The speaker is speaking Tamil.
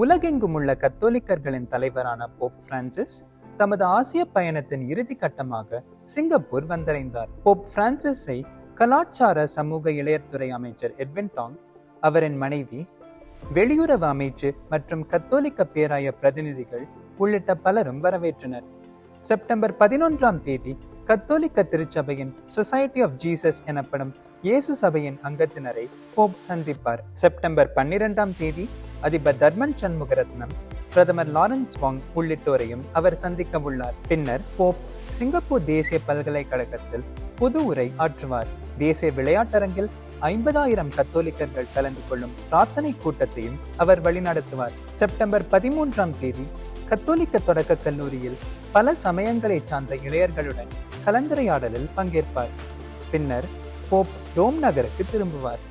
உலகெங்கும் உள்ள கத்தோலிக்கர்களின் தலைவரான போப் பிரான்சிஸ் தமது ஆசிய பயணத்தின் இறுதி கட்டமாக சிங்கப்பூர் வந்தடைந்தார். போப் பிரான்சிஸை கலாச்சார சமூக இளையத்துறை அமைச்சர் எட்வின் டாங் அவரின் மனைவி வெளியுறவு அமைச்சு மற்றும் கத்தோலிக்க பேராய பிரதிநிதிகள் உள்ளிட்ட பலரும் வரவேற்றனர். செப்டம்பர் பதினொன்றாம் தேதி கத்தோலிக்க திருச்சபையின் சொசைட்டி ஆஃப் ஜீசஸ் எனப்படும் இயேசு சபையின் அங்கத்தினரை போப் சந்திப்பார். செப்டம்பர் பன்னிரெண்டாம் தேதி அதிபர் தர்மன் சண்முகரத்னம் பிரதமர் லாரன்ஸ் வாங் உள்ளிட்டோரையும் அவர் சந்திக்க உள்ளார். பின்னர் போப் சிங்கப்பூர் தேசிய பல்கலைக்கழகத்தில் புது உரை ஆற்றுவார். தேசிய விளையாட்டரங்கில் ஐம்பதாயிரம் கத்தோலிக்கர்கள் கலந்து கொள்ளும் பிரார்த்தனை கூட்டத்தையும் அவர் வழிநடத்துவார். செப்டம்பர் பதிமூன்றாம் தேதி கத்தோலிக்க தொடக்க கல்லூரியில் பல சமயங்களைச் சார்ந்த இளையர்களுடன் கலந்துரையாடலில் பங்கேற்பார். பின்னர் போப் ரோம் நகருக்கு திரும்புவார்.